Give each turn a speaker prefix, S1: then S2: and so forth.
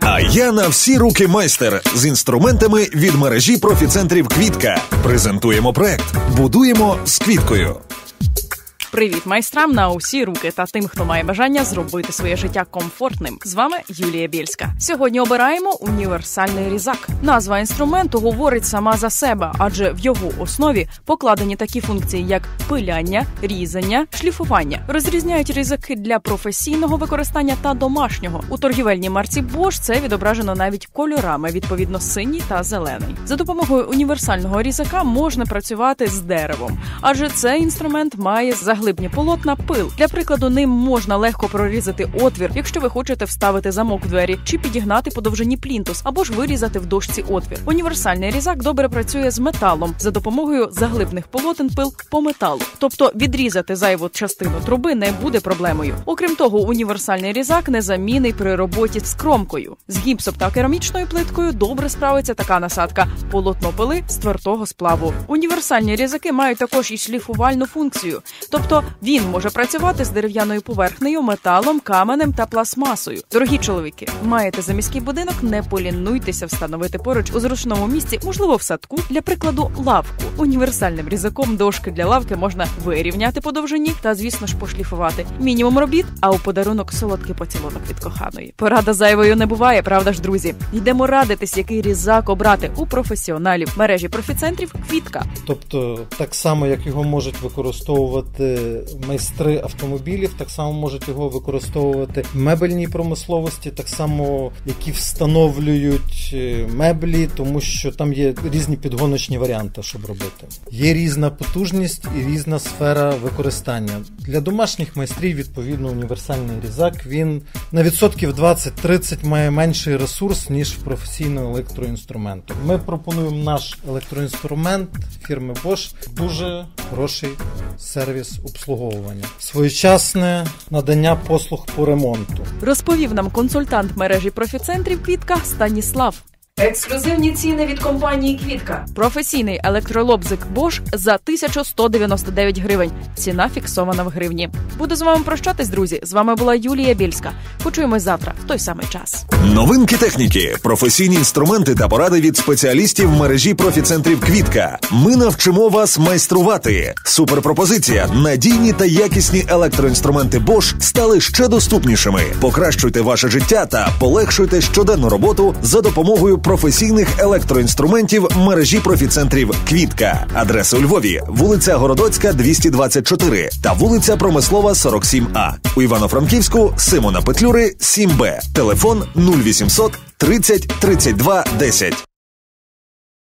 S1: А я на всі руки майстер з інструментами від мережі профіцентрів Квітка. Презентуємо проект Будуємо з квіткою.
S2: Привіт майстрам на усі руки та тим, хто має бажання зробити своє життя комфортним. З вами Юлія Бєльська. Сьогодні обираємо універсальний різак. Назва інструменту говорить сама за себе, адже в його основі покладені такі функції, як пиляння, різання, шліфування. Розрізняють різаки для професійного використання та домашнього. У торгівельній марці Bosch це відображено навіть кольорами, відповідно синій та зелений. За допомогою універсального різака можна працювати з деревом, адже цей інструмент має заглибні полотна пил. Для прикладу, ним можна легко прорізати отвір, якщо ви хочете вставити замок в двері, чи підігнати по довжині плінтус, або ж вирізати в дошці отвір. Універсальний різак добре працює з металом за допомогою заглибних полотен пил по металу, тобто відрізати зайву частину труби не буде проблемою. Окрім того, універсальний різак незамінний при роботі з кромкою. З гіпсом та керамічною плиткою добре справиться така насадка полотно пили з твердого сплаву. Універсальні різаки мають також і шліфувальну функцію, тобто він може працювати з дерев'яною поверхнею, металом, каменем та пластмасою. Дорогі чоловіки, маєте заміський будинок, не полінуйтеся встановити поруч у зручному місці, можливо, в садку, для прикладу, лавку. Універсальним різаком дошки для лавки можна вирівняти по довжині та, звісно ж, пошліфувати. Мінімум робіт, а у подарунок солодкий поцілунок від коханої. Порада зайвою не буває, правда ж, друзі? Йдемо радитись, який різак обрати у професіоналів мережі профіцентрів. Квітка.
S3: Тобто, так само як його можуть використовувати майстри автомобілів, так само можуть його використовувати в мебельній промисловості, так само які встановлюють е, меблі, тому що там є різні підгоночні варіанти, щоб робити. Є різна потужність і різна сфера використання. Для домашніх майстрів, відповідно, універсальний різак він на відсотків 20-30 має менший ресурс, ніж професійного електроінструменту. Ми пропонуємо наш електроінструмент фірми Bosch дуже хороший сервіс обслуговування, своєчасне надання послуг по ремонту.
S2: Розповів нам консультант мережі профіцентрів Квітка Станіслав. Ексклюзивні ціни від компанії Квітка. Професійний електролобзик Bosch за 1199 гривень. Ціна фіксована в гривні. Буду з вами прощатись, друзі. З вами була Юлія Більська. Почуємось завтра в той самий час.
S1: Новинки техніки, професійні інструменти та поради від спеціалістів мережі профіцентрів Квітка. Ми навчимо вас майструвати. Суперпропозиція. Надійні та якісні електроінструменти Bosch стали ще доступнішими. Покращуйте ваше життя та полегшуйте щоденну роботу за допомогою професійних електроінструментів мережі профіцентрів Квітка. Адреса у Львові, вулиця Городоцька, 224 та вулиця Промислова, 47А. У Івано-Франківську Симона Петлюри, 7Б. Телефон 0800 30 32 10.